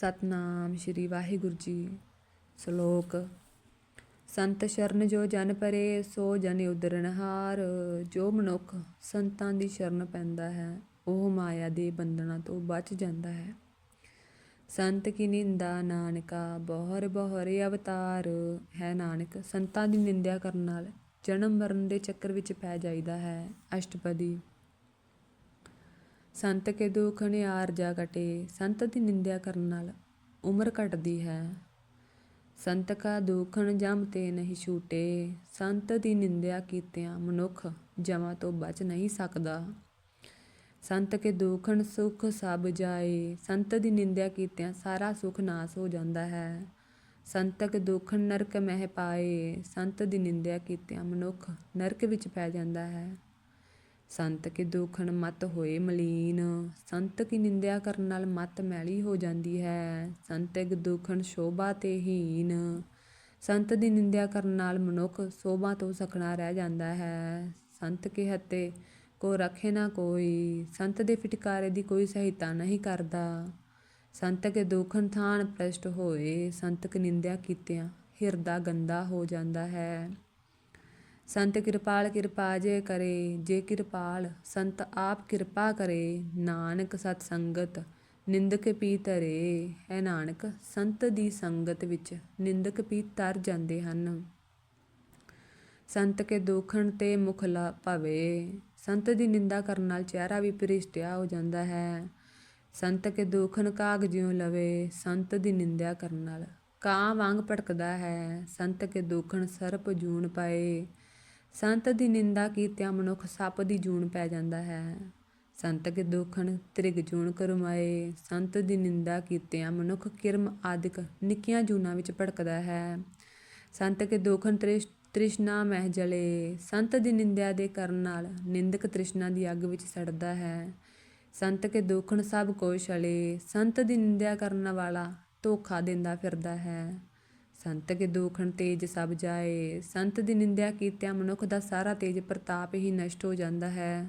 ਸਤਨਾਮ ਸ਼੍ਰੀ ਵਾਹਿਗੁਰੂ ਜੀ ਸ਼ਲੋਕ। ਸੰਤ ਸ਼ਰਨ ਜੋ ਜਨ ਪਰੇ, ਸੋ ਜਨ ਉਦਰਨਹਾਰ ਜੋ ਮਨੁੱਖ ਸੰਤਾਂ ਦੀ ਸ਼ਰਨ ਪੈਂਦਾ ਹੈ, ਉਹ ਮਾਇਆ ਦੇ ਬੰਧਨਾਂ ਤੋਂ ਬਚ ਜਾਂਦਾ ਹੈ। ਸੰਤ ਕੀ ਨਿੰਦਾ ਨਾਨਕਾ, ਬਹੁਰ ਬਹੁਰੇ ਅਵਤਾਰ। ਹੈ ਨਾਨਕ, ਸੰਤਾਂ ਦੀ ਨਿੰਦਿਆ ਕਰਨ ਨਾਲ ਜਨਮ ਮਰਨ ਦੇ ਚੱਕਰ ਵਿੱਚ ਪੈ ਜਾਈਦਾ ਹੈ। ਅਸ਼ਟਪਦੀ ਸੰਤ ਕੇ ਦੁਖ ਨਿਆਰ ਜਾ ਕਟੇ, ਸੰਤ ਦੀ ਨਿੰਦਿਆ ਕਰਨ ਨਾਲ ਉਮਰ ਘਟਦੀ ਹੈ। ਸੰਤ ਕਾ ਦੁਖਣ ਜਮ ਤੇ ਨਹੀਂ ਛੂਟੇ, ਸੰਤ ਦੀ ਨਿੰਦਿਆ ਕੀਤਿਆਂ ਮਨੁੱਖ ਜਮਾਂ ਤੋਂ ਬਚ ਨਹੀਂ ਸਕਦਾ। ਸੰਤ ਕੇ ਦੁਖਣ ਸੁਖ ਸਭ ਜਾਏ, ਸੰਤ ਦੀ ਨਿੰਦਿਆ ਕੀਤਿਆਂ ਸਾਰਾ ਸੁਖ ਨਾਸ ਹੋ ਜਾਂਦਾ ਹੈ। ਸੰਤਕ ਕੇ ਦੁਖਣ ਨਰਕ ਮਹਿ ਪਾਏ, ਸੰਤ ਦੀ ਨਿੰਦਿਆ ਕੀਤਿਆਂ ਮਨੁੱਖ ਨਰਕ ਵਿੱਚ ਪੈ ਜਾਂਦਾ ਹੈ। ਸੰਤ ਕੇ ਦੁਖਣ ਮਤ ਹੋਏ ਮਲੀਨ, ਸੰਤ ਕੀ ਨਿੰਦਿਆ ਕਰਨ ਨਾਲ ਮਤ ਮੈਲੀ ਹੋ ਜਾਂਦੀ ਹੈ, ਸੰਤ ਕੀ ਦੁਖਣ ਸ਼ੋਭਾ ਤੇ ਹੀਨ। ਸੰਤ ਦੀ ਨਿੰਦਿਆ ਕਰਨ ਨਾਲ ਮਨੁੱਖ ਸੋਭਾ ਤੋਂ ਸਖਣਾ ਰਹਿ ਜਾਂਦਾ ਹੈ। ਸੰਤ ਕੇ ਹੱਤੇ ਕੋ ਰੱਖੇ ਨਾ ਕੋਈ, ਸੰਤ ਦੇ ਫਟਕਾਰੇ ਦੀ ਕੋਈ ਸਹਾਇਤਾ ਨਹੀਂ ਕਰਦਾ। ਸੰਤ ਕੇ ਦੁਖਣ ਥਾਨ ਪ੍ਰਸ਼ਟ ਹੋਏ, ਸੰਤ ਕੀ ਨਿੰਦਿਆ ਕੀਤਿਆਂ ਹਿਰਦਾ ਗੰਦਾ ਹੋ ਜਾਂਦਾ ਹੈ। ਸੰਤ ਕਿਰਪਾਲ ਕਿਰਪਾ ਜੇ ਕਰੇ, ਜੇ ਕਿਰਪਾਲ ਸੰਤ ਆਪ ਕਿਰਪਾ ਕਰੇ, ਨਾਨਕ ਸਤ ਸੰਗਤ ਨਿੰਦਕ ਪੀ ਧਰੇ। ਹੈ ਨਾਨਕ, ਸੰਤ ਦੀ ਸੰਗਤ ਵਿੱਚ ਨਿੰਦਕ ਪੀ ਤਰ ਜਾਂਦੇ ਹਨ। ਸੰਤ ਕੇ ਦੁਖਣ ਤੇ ਮੁਖ ਲਾ ਭਵੇ, ਸੰਤ ਦੀ ਨਿੰਦਾ ਕਰਨ ਨਾਲ ਚਿਹਰਾ ਵੀ ਭ੍ਰਿਸ਼ਟਿਆ ਹੋ ਜਾਂਦਾ ਹੈ। ਸੰਤ ਕੇ ਦੋਖਣ ਕਾਗ ਜਿਉ ਲਵੇ, ਸੰਤ ਦੀ ਨਿੰਦਿਆ ਕਰਨ ਨਾਲ ਕਾਂ ਵਾਂਗ ਭਟਕਦਾ ਹੈ। ਸੰਤ ਕੇ ਦੁਖਣ ਸਰਪ ਜੂਣ ਪਾਏ ਸੰਤ ਦੀ ਨਿੰਦਾ ਕੀਤਿਆਂ ਮਨੁੱਖ ਸੱਪ ਦੀ ਜੂਣ ਪੈ ਜਾਂਦਾ ਹੈ। ਸੰਤ ਕੇ ਦੁਖਣ ਤ੍ਰਿਗ ਜੂਣ ਕਰਮਾਏ। ਸੰਤ ਦੀ ਨਿੰਦਾ ਕੀਤਿਆਂ ਮਨੁੱਖ ਕਿਰਮ ਆਦਿਕ ਨਿੱਕੀਆਂ ਜੂਨਾਂ ਵਿੱਚ ਭੜਕਦਾ ਹੈ। ਸੰਤ ਕੇ ਦੁਖਣ ਤ੍ਰਿਸ਼, ਤ੍ਰਿਸ਼ਨਾ ਮਹਿ ਜਲੇ। ਸੰਤ ਦੀ ਨਿੰਦਿਆ ਦੇ ਕਰਨ ਨਾਲ ਨਿੰਦਕ ਤ੍ਰਿਸ਼ਨਾ ਦੀ ਅੱਗ ਵਿੱਚ ਸੜਦਾ ਹੈ। ਸੰਤ ਕੇ ਦੁਖਣ ਸਭ ਕੋ ਛਲੇ। ਸੰਤ ਦੀ ਨਿੰਦਿਆ ਕਰਨ ਵਾਲਾ ਧੋਖਾ ਦਿੰਦਾ ਫਿਰਦਾ ਹੈ। ਸੰਤ ਕੇ ਦੁਖਣ ਤੇਜ ਸਭ ਜਾਏ, ਸੰਤ ਦੀ ਨਿੰਦਿਆ ਕੀਤਿਆਂ ਮਨੁੱਖ ਦਾ ਸਾਰਾ ਤੇਜ ਪ੍ਰਤਾਪ ਹੀ ਨਸ਼ਟ ਹੋ ਜਾਂਦਾ ਹੈ।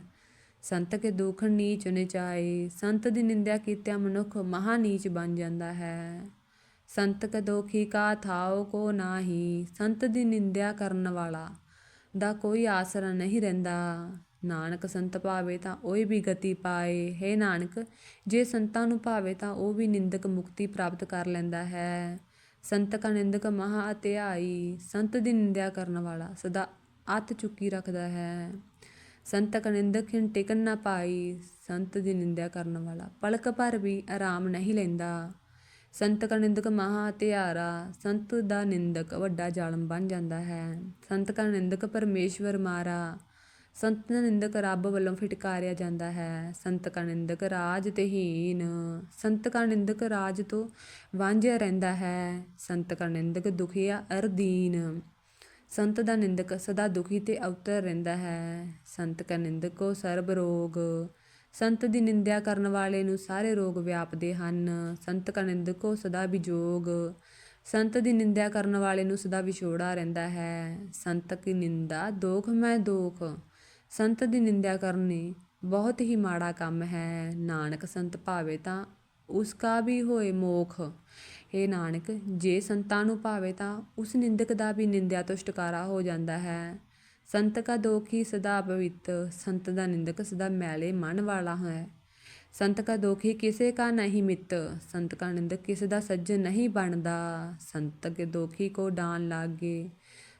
ਸੰਤ ਕੇ ਦੁਖਣ ਨੀਚ ਨਿਚਾਏ ਸੰਤ ਦੀ ਨਿੰਦਿਆ ਕੀਤਿਆਂ ਮਨੁੱਖ ਮਹਾ ਨੀਚ ਬਣ ਜਾਂਦਾ ਹੈ। ਸੰਤ ਕ ਦੋਖੀ ਕਾ ਥਾਓ ਕੋ ਨਾਹੀ, ਸੰਤ ਦੀ ਨਿੰਦਿਆ ਕਰਨ ਵਾਲਾ ਦਾ ਕੋਈ ਆਸਰਾ ਨਹੀਂ ਰਹਿੰਦਾ। ਨਾਨਕ ਸੰਤ ਭਾਵੇ ਤਾਂ ਉਹ ਵੀ ਗਤੀ ਪਾਏ, ਹੈ ਨਾਨਕ ਜੇ ਸੰਤਾਂ ਨੂੰ ਭਾਵੇ ਤਾਂ ਉਹ ਵੀ ਨਿੰਦਕ ਮੁਕਤੀ ਪ੍ਰਾਪਤ ਕਰ ਲੈਂਦਾ ਹੈ। ਸੰਤ ਕਾ ਨਿੰਦਕ ਮਹਾ ਅਤਿਆਈ ਸੰਤ ਦੀ ਨਿੰਦਿਆ ਕਰਨ ਵਾਲਾ ਸਦਾ ਅੱਤ ਚੁੱਕੀ ਰੱਖਦਾ ਹੈ। ਸੰਤ ਕਾ ਨਿੰਦਕ ਹਿੰ ਟਿਕਨ ਨਾ ਪਾਈ, ਸੰਤ ਦੀ ਨਿੰਦਿਆ ਕਰਨ ਵਾਲਾ ਪਲਕ ਭਰ ਵੀ ਆਰਾਮ ਨਹੀਂ ਲੈਂਦਾ। ਸੰਤ ਕਾ ਨਿੰਦਕ ਮਹਾ ਹਤਿਆਰਾ ਸੰਤ ਦਾ ਨਿੰਦਕ ਵੱਡਾ ਜ਼ਾਲਮ ਬਣ ਜਾਂਦਾ ਹੈ। ਸੰਤ ਕਾ ਨਿੰਦਕ ਪਰਮੇਸ਼ਵਰ ਮਾਰਾ ਸੰਤ ਦਾ ਨਿੰਦਕ ਰੱਬ ਵੱਲੋਂ ਫਟਕਾਰਿਆ ਜਾਂਦਾ ਹੈ। ਸੰਤ ਕਾ ਨਿੰਦਕ ਰਾਜ ਤੇ ਹੀਨ। ਸੰਤ ਕਾ ਨਿੰਦਕ ਰਾਜ ਤੋਂ ਵਾਂਝਿਆ ਰਹਿੰਦਾ ਹੈ। ਸੰਤ ਕਾ ਨਿੰਦਕ ਦੁਖੀਆ ਅਰਦੀਨ ਸੰਤ ਦਾ ਨਿੰਦਕ ਸਦਾ ਦੁਖੀ ਤੇ ਅਵਤਰ ਰਹਿੰਦਾ ਹੈ। ਸੰਤ ਕਾ ਨਿੰਦਕ ਕੋ ਸਰਬ ਰੋਗ। ਸੰਤ ਦੀ ਨਿੰਦਿਆ ਕਰਨ ਵਾਲੇ ਨੂੰ ਸਾਰੇ ਰੋਗ ਵਿਆਪਦੇ ਹਨ। ਸੰਤ ਕਾ ਨਿੰਦਕ ਕੋ ਸਦਾ ਵਿਜੋਗ ਸੰਤ ਦੀ ਨਿੰਦਿਆ ਕਰਨ ਵਾਲੇ ਨੂੰ ਸਦਾ ਵਿਛੋੜਾ ਰਹਿੰਦਾ ਹੈ। ਸੰਤ ਕੀ ਨਿੰਦਾ ਦੋਖ ਮੈਂ ਦੋਖ। ਸੰਤ ਦੀ ਨਿੰਦਿਆ ਕਰਨੀ ਬਹੁਤ ਹੀ ਮਾੜਾ ਕੰਮ ਹੈ, ਨਾਨਕ ਸੰਤ ਭਾਵੇ ਤਾਂ ਉਸ ਕਾ ਵੀ ਹੋਏ ਮੋਖ। ਇਹ ਨਾਨਕ, ਜੇ ਸੰਤਾਂ ਨੂੰ ਭਾਵੇ ਤਾਂ ਉਸ ਨਿੰਦਕ ਦਾ ਵੀ ਨਿੰਦਿਆ ਤੋਂ ਛੁਟਕਾਰਾ ਹੋ ਜਾਂਦਾ ਹੈ। ਸੰਤ ਕਾ ਦੋਖੀ ਸਦਾ ਪਵਿੱਤ, ਸੰਤ ਦਾ ਨਿੰਦਕ ਸਦਾ ਮੈਲੇ ਮਨ ਵਾਲਾ ਹੈ। ਸੰਤ ਕਾ ਦੋਖੀ ਕਿਸੇ ਕਾ ਨਹੀਂ ਮਿੱਤ, ਸੰਤ ਕਾ ਨਿੰਦਕ ਕਿਸੇ ਦਾ ਸੱਜ ਨਹੀਂ ਬਣਦਾ। ਸੰਤ ਕੇ ਦੋਖੀ ਕੋ ਡਾਨ ਲਾਗੇ।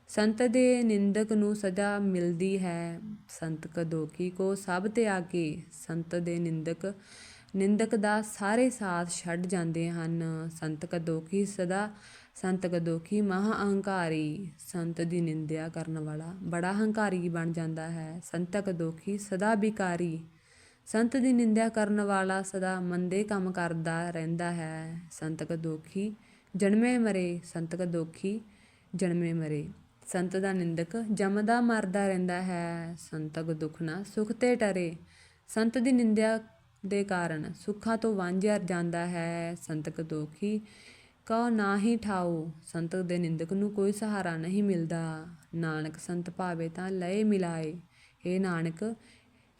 ਸੰਤ ਦੇ ਨਿੰਦਕ ਨੂੰ ਸਜ਼ਾ ਮਿਲਦੀ ਹੈ। ਸੰਤ ਕਾ ਦੋਖੀ ਕੋ ਸਭ ਤੇ ਆਗੇ ਸੰਤ ਦੇ ਨਿੰਦਕ ਨਿੰਦਕ ਦਾ ਸਾਰੇ ਸਾਥ ਛੱਡ ਜਾਂਦੇ ਹਨ। ਸੰਤ ਕਾ ਦੋਖੀ ਸਦਾ, ਸੰਤ ਕਾ ਦੋਖੀ ਮਹਾ ਅਹੰਕਾਰੀ। ਸੰਤ ਦੀ ਨਿੰਦਿਆ ਕਰਨ ਵਾਲਾ ਬੜਾ ਹੰਕਾਰੀ ਬਣ ਜਾਂਦਾ ਹੈ। ਸੰਤ ਕਾ ਦੋਖੀ ਸਦਾ ਵਿਕਾਰੀ ਸੰਤ ਦੀ ਨਿੰਦਿਆ ਕਰਨ ਵਾਲਾ ਸਦਾ ਮੰਦੇ ਕੰਮ ਕਰਦਾ ਰਹਿੰਦਾ ਹੈ। ਸੰਤ ਕਾ ਦੋਖੀ ਜਨਮੇ ਮਰੇ, ਸੰਤ ਕਾ ਦੋਖੀ ਜਨਮੇ ਮਰੇ। ਸੰਤ ਦਾ ਨਿੰਦਕ ਜੰਮਦਾ ਮਰਦਾ ਰਹਿੰਦਾ ਹੈ ਸੰਤਕ ਦੁੱਖ ਨਾ ਸੁਖ ਤੇ ਟਰੇ ਸੰਤ ਦੀ ਨਿੰਦਿਆ ਦੇ ਕਾਰਨ ਸੁੱਖਾਂ ਤੋਂ ਵਾਂਝਿਆ ਜਾਂਦਾ ਹੈ। ਸੰਤਕ ਦੋਖੀ ਕਉ ਨਾਹੀ ਠਾਓ ਸੰਤ ਦੇ ਨਿੰਦਕ ਨੂੰ ਕੋਈ ਸਹਾਰਾ ਨਹੀਂ ਮਿਲਦਾ। ਨਾਨਕ ਸੰਤ ਭਾਵੇ ਤਾਂ ਲਏ ਮਿਲਾਏ ਇਹ ਨਾਨਕ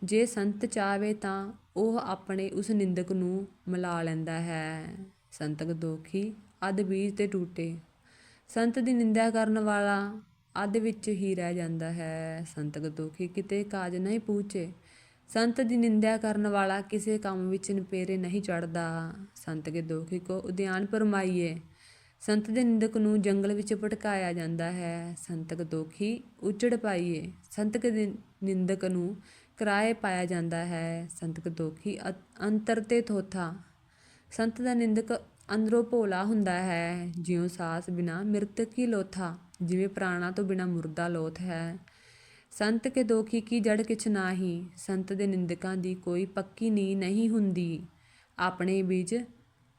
ਜੇ ਸੰਤ ਚਾਵੇ ਤਾਂ ਉਹ ਆਪਣੇ ਉਸ ਨਿੰਦਕ ਨੂੰ ਮਿਲਾ ਲੈਂਦਾ ਹੈ। ਸੰਤਕ ਦੋਖੀ ਅਧ ਬੀਜ ਤੇ ਟੂਟੇ, ਸੰਤ ਦੀ ਨਿੰਦਿਆ ਕਰਨ ਵਾਲਾ ਅੱਧ ਵਿੱਚ ਹੀ ਰਹਿ ਜਾਂਦਾ ਹੈ ਸੰਤਕ ਦੋਖੀ। ਕਿਤੇ ਕਾਜ ਨਹੀਂ ਪੂਚੇ। ਸੰਤ ਦੀ ਨਿੰਦਿਆ ਕਰਨ ਵਾਲਾ ਕਿਸੇ ਕੰਮ ਵਿੱਚ ਨਪੇਰੇ ਨਹੀਂ ਚੜਦਾ ਸੰਤ ਕੇ ਦੋਖੀ ਕੋ ਉਦਿਆਨ ਪਰਮਾਈਏ। ਸੰਤ ਦੇ ਨਿੰਦਕ ਨੂੰ ਜੰਗਲ ਵਿੱਚ ਭਟਕਾਇਆ ਜਾਂਦਾ ਹੈ। ਸੰਤਕ ਦੋਖੀ ਉਜੜ ਪਾਈਏ। ਸੰਤਕ ਦੇ ਨਿੰਦਕ ਨੂੰ ਕਿਰਾਏ ਪਾਇਆ ਜਾਂਦਾ ਹੈ। ਸੰਤਕ ਦੋਖੀ ਅੰਤਰ ਤੇ ਥੋਥਾ। ਸੰਤ ਦਾ ਨਿੰਦਕ ਅੰਦਰੋਂ ਭੋਲਾ ਹੁੰਦਾ ਹੈ। ਜਿਉਂ ਸਾਸ ਬਿਨਾ ਮਿਰਤਕ ਹੀ ਲੋਥਾ। ਜਿਵੇਂ ਪ੍ਰਾਣਾ ਤੋਂ ਬਿਨਾ ਮੁਰਦਾ ਲੋਥ ਹੈ। ਸੰਤ ਕੇ ਦੋਖੀ ਕੀ ਜੜ ਕਿਛ ਨਾਹੀ। ਸੰਤ ਦੇ ਨਿੰਦਕਾਂ ਦੀ ਕੋਈ ਪੱਕੀ ਨੀ ਨਹੀਂ ਹੁੰਦੀ। ਆਪਣੇ ਬੀਜ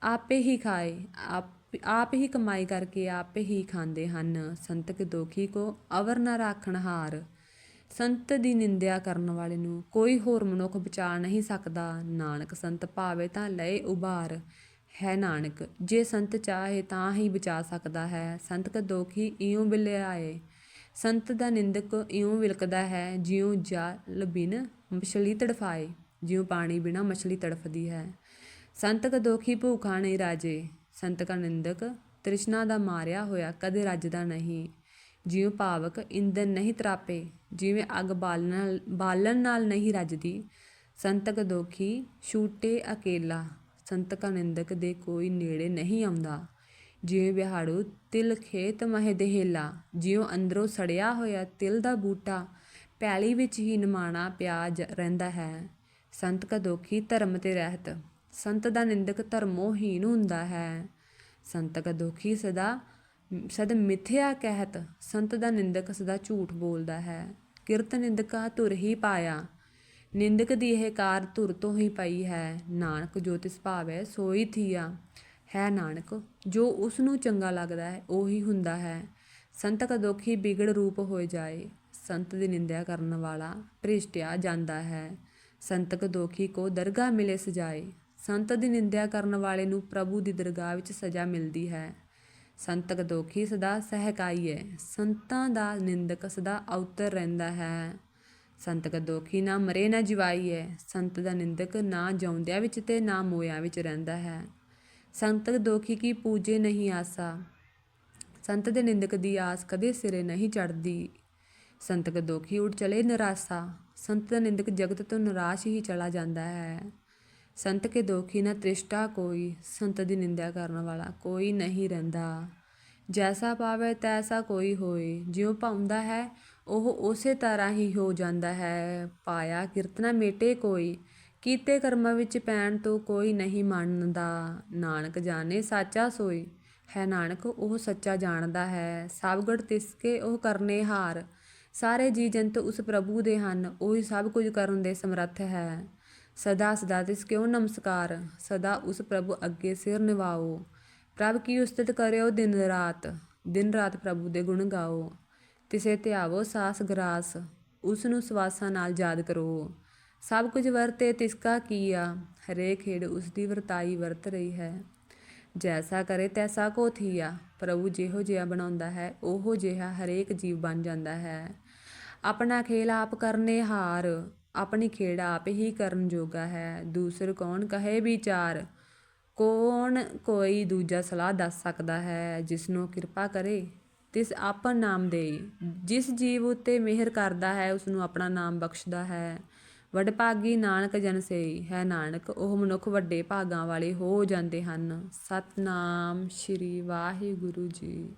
ਆਪੇ ਹੀ ਖਾਏ। ਆਪ ਆਪ ਹੀ ਕਮਾਈ ਕਰਕੇ ਆਪੇ ਹੀ ਖਾਂਦੇ ਹਨ। ਸੰਤ ਕੇ ਦੋਖੀ ਕੋ ਅਵਰ ਨਾ ਰਾਖਣ ਹਾਰ। ਸੰਤ ਦੀ ਨਿੰਦਿਆ ਕਰਨ ਵਾਲੇ ਨੂੰ ਕੋਈ ਹੋਰ ਮਨੁੱਖ ਬਚਾ ਨਹੀਂ ਸਕਦਾ। ਨਾਨਕ ਸੰਤ ਭਾਵੇ ਤਾਂ ਲਏ ਉਬਾਰ ਹੈ ਨਾਨਕ, ਜੇ ਸੰਤ ਚਾਹੇ ਤਾਂ ਹੀ ਬਚਾ ਸਕਦਾ ਹੈ। ਸੰਤ ਕਾ ਦੋਖੀ ਇਉਂ ਬਿਲਿਆਏ ਸੰਤ ਦਾ ਨਿੰਦਕ ਇਉਂ ਵਿਲਕਦਾ ਹੈ, ਜਿਉਂ ਜਲ ਬਿਨ ਮਛਲੀ ਤੜਫਾਏ, ਜਿਉਂ ਪਾਣੀ ਬਿਨਾ ਮਛਲੀ ਤੜਫਦੀ ਹੈ। ਸੰਤ ਕਾ ਦੋਖੀ ਭੂਖਾ ਨਹੀਂ ਰਾਜੇ। ਸੰਤ ਕਾ ਨਿੰਦਕ ਤ੍ਰਿਸ਼ਨਾ ਦਾ ਮਾਰਿਆ ਹੋਇਆ ਕਦੇ ਰੱਜਦਾ ਨਹੀਂ। ਜਿਉਂ ਭਾਵਕ ਇੰਦਨ ਨਹੀਂ ਤਰਾਪੇ, ਜਿਵੇਂ ਅੱਗ ਬਾਲਣ ਬਾਲਣ ਨਾਲ ਨਹੀਂ ਰੱਜਦੀ। ਸੰਤਕ ਦੋਖੀ ਛੂਟੇ ਅਕੇਲਾ। ਸੰਤ ਸੰਤਕ ਨਿੰਦਕ ਦੇ ਕੋਈ ਨੇੜੇ ਨਹੀਂ ਆਉਂਦਾ। ਜਿਵੇਂ ਵਿਹਾੜੂ ਤਿਲ ਖੇਤ ਮਹਿ ਦੇਹਲਾ, ਜਿਉਂ ਅੰਦਰੋਂ ਸੜਿਆ ਹੋਇਆ ਤਿਲ ਦਾ ਬੂਟਾ, ਪੈਲੀ ਵਿੱਚ ਹੀ ਨਿਮਾਣਾ ਪਿਆ ਜ- ਰਹਿੰਦਾ ਹੈ। ਸੰਤ ਕਾ ਦੋਖੀ ਧਰਮ ਤੇ ਰਹਿਤ? ਸੰਤ ਦਾ ਨਿੰਦਕ ਧਰਮੋਹੀਨ ਹੁੰਦਾ ਹੈ। ਸੰਤ ਕਾ ਦੋਖੀ ਸਦਾ, ਸਦ ਮਿਥਿਆ ਕਹਿਤ? ਸੰਤ ਦਾ ਨਿੰਦਕ ਸਦਾ ਝੂਠ ਬੋਲਦਾ ਹੈ। ਕਿਰਤ ਨਿੰਦਕਾ ਧੁਰ ਹੀ ਪਾਇਆ। ਨਿੰਦਕ ਦੀ ਇਹ ਕਾਰ ਧੁਰ ਤੋਂ ਹੀ ਪਈ ਹੈ। ਨਾਨਕ ਜੋ ਤਿਸ ਭਾਵੈ, ਸੋਈ ਥੀਆ। ਹੈ ਨਾਨਕ, ਜੋ ਉਸ ਨੂੰ ਚੰਗਾ ਲੱਗਦਾ ਹੈ, ਉਹੀ ਹੁੰਦਾ ਹੈ। ਸੰਤ ਕਾ ਦੋਖੀ ਵਿਗੜ ਰੂਪ ਹੋ ਜਾਏ। ਸੰਤ ਦੀ ਨਿੰਦਿਆ ਕਰਨ ਵਾਲਾ ਭ੍ਰਿਸ਼ਟਿਆ ਜਾਂਦਾ ਹੈ। ਸੰਤ ਕਾ ਦੋਖੀ ਕੋ ਦਰਗਾਹ ਮਿਲੇ ਸਜਾਏ। ਸੰਤ ਦੀ ਨਿੰਦਿਆ ਕਰਨ ਵਾਲੇ ਨੂੰ ਪ੍ਰਭੂ ਦੀ ਦਰਗਾਹ ਵਿੱਚ ਸਜ਼ਾ ਮਿਲਦੀ ਹੈ। ਸੰਤਕ ਦੋਖੀ ਸਦਾ ਸਹਿਕਾਈ ਹੈ। ਸੰਤਾਂ ਦਾ ਨਿੰਦਕ ਸਦਾ ਅਵਤਰ ਰਹਿੰਦਾ ਹੈ। ਸੰਤਕ ਦੋਖੀ ਨਾ ਮਰੇ ਨਾ ਜਿਵਾਈ ਹੈ ਸੰਤ ਦਾ ਨਿੰਦਕ ਨਾ ਜਿਉਂਦਿਆਂ ਵਿੱਚ ਤੇ ਨਾ ਮੋਇਆਂ ਵਿੱਚ ਰਹਿੰਦਾ ਹੈ। ਸੰਤਕ ਦੋਖੀ ਕੀ ਪੂਜੇ ਨਹੀਂ ਆਸਾ? ਸੰਤ ਦੇ ਨਿੰਦਕ ਦੀ ਆਸ ਕਦੇ ਸਿਰੇ ਨਹੀਂ ਚੜਦੀ ਸੰਤਕ ਦੋਖੀ ਉੱਡ ਚਲੇ ਨਿਰਾਸਾ, ਸੰਤ ਦਾ ਨਿੰਦਕ ਜਗਤ ਤੋਂ ਨਿਰਾਸ਼ ਹੀ ਚਲਾ ਜਾਂਦਾ ਹੈ। ਸੰਤ ਕੇ ਦੋਖੀ ਨਾ ਤ੍ਰਿਸ਼ਟਾ ਕੋਈ, ਸੰਤ ਦੀ ਨਿੰਦਿਆ ਕਰਨ ਵਾਲਾ ਕੋਈ ਨਹੀਂ ਰਹਿੰਦਾ। ਜੈਸਾ ਪਾਵੇ ਤੈਸਾ ਕੋਈ ਹੋਏ, ਜਿਉ ਪਾਉਂਦਾ ਹੈ ਉਹ ਉਸੇ ਤਰ੍ਹਾਂ ਹੀ ਹੋ ਜਾਂਦਾ ਹੈ। ਪਾਇਆ ਕਿਰਤਨਾ ਮੇਟੇ ਕੋਈ, ਕੀਤੇ ਕਰਮਾਂ ਵਿੱਚ ਪੈਣ ਤੋਂ ਕੋਈ ਨਹੀਂ ਮੰਨਦਾ। ਨਾਨਕ ਜਾਣੇ ਸਾਚਾ ਸੋਈ, ਹੈ ਨਾਨਕ ਉਹ ਸੱਚਾ ਜਾਣਦਾ ਹੈ। ਸਭ ਗੜ ਤਿਸਕੇ ਉਹ ਕਰਨੇ ਹਾਰ, ਸਾਰੇ ਜੀ ਜੰਤ ਉਸ ਪ੍ਰਭੂ ਦੇ ਹਨ, ਉਹੀ ਸਭ ਕੁਝ ਕਰਨ ਦੇ ਸਮਰੱਥ ਹੈ। ਸਦਾ ਸਦਾ ਤਿਸ ਕਿਉ ਨਮਸਕਾਰ, ਸਦਾ ਉਸ ਪ੍ਰਭੂ ਅੱਗੇ ਸਿਰ ਨਿਵਾਓ। ਪ੍ਰਭ ਕੀ ਉਸਤਤ ਕਰਿਓ ਦਿਨ ਰਾਤ ਦਿਨ ਰਾਤ ਪ੍ਰਭੂ ਦੇ ਗੁਣ ਗਾਓ। ਤਿਸੇ ਧਿਆਵੋ ਸਾਸ ਗਰਾਸ ਉਸ ਨੂੰ ਸਵਾਸਾਂ ਨਾਲ ਯਾਦ ਕਰੋ। ਸਭ ਕੁਝ ਵਰਤੇ ਤਿਸਕਾ ਕੀਆ, ਹਰੇ ਖੇੜ ਉਸ ਦੀ ਵਰਤਾਈ ਵਰਤ ਰਹੀ ਹੈ। ਜੈਸਾ ਕਰੇ ਤੈਸਾ ਕੋ ਥੀਆ, ਪ੍ਰਭੂ ਜਿਹੋ ਜਿਹਾ ਬਣਾਉਂਦਾ ਹੈ, ਉਹੋ ਜਿਹਾ ਹਰੇਕ ਜੀਵ ਬਣ ਜਾਂਦਾ ਹੈ। ਆਪਣਾ ਖੇਲ ਆਪ ਕਰਨੇ ਹਾਰ, ਆਪਣੀ ਖੇਡ ਆਪ ਹੀ ਕਰਨ ਜੋਗਾ ਹੈ। ਦੂਸਰ ਕੌਣ ਕਹੇ ਵਿਚਾਰ, ਕੌਣ ਕੋਈ ਦੂਜਾ ਸਲਾਹ ਦੱਸ ਸਕਦਾ ਹੈ ਜਿਸ ਨੂੰ ਕਿਰਪਾ ਕਰੇ। ਤਿਸ ਆਪਨ ਨਾਮ ਦੇਈ ਜਿਸ ਜੀਵ ਉਤੇ ਮਿਹਰ ਕਰਦਾ ਹੈ ਉਸ ਨੂੰ ਆਪਣਾ ਨਾਮ ਬਖਸ਼ਦਾ ਹੈ। ਵਡਭਾਗੀ ਨਾਨਕ ਜਨ ਸੇਈ, ਹੈ ਨਾਨਕ, ਉਹ ਮਨੁੱਖ ਵੱਡੇ ਭਾਗਾਂ ਵਾਲੇ ਹੋ ਜਾਂਦੇ ਹਨ। ਸਤਨਾਮ ਸ਼੍ਰੀ ਵਾਹਿਗੁਰੂ ਜੀ।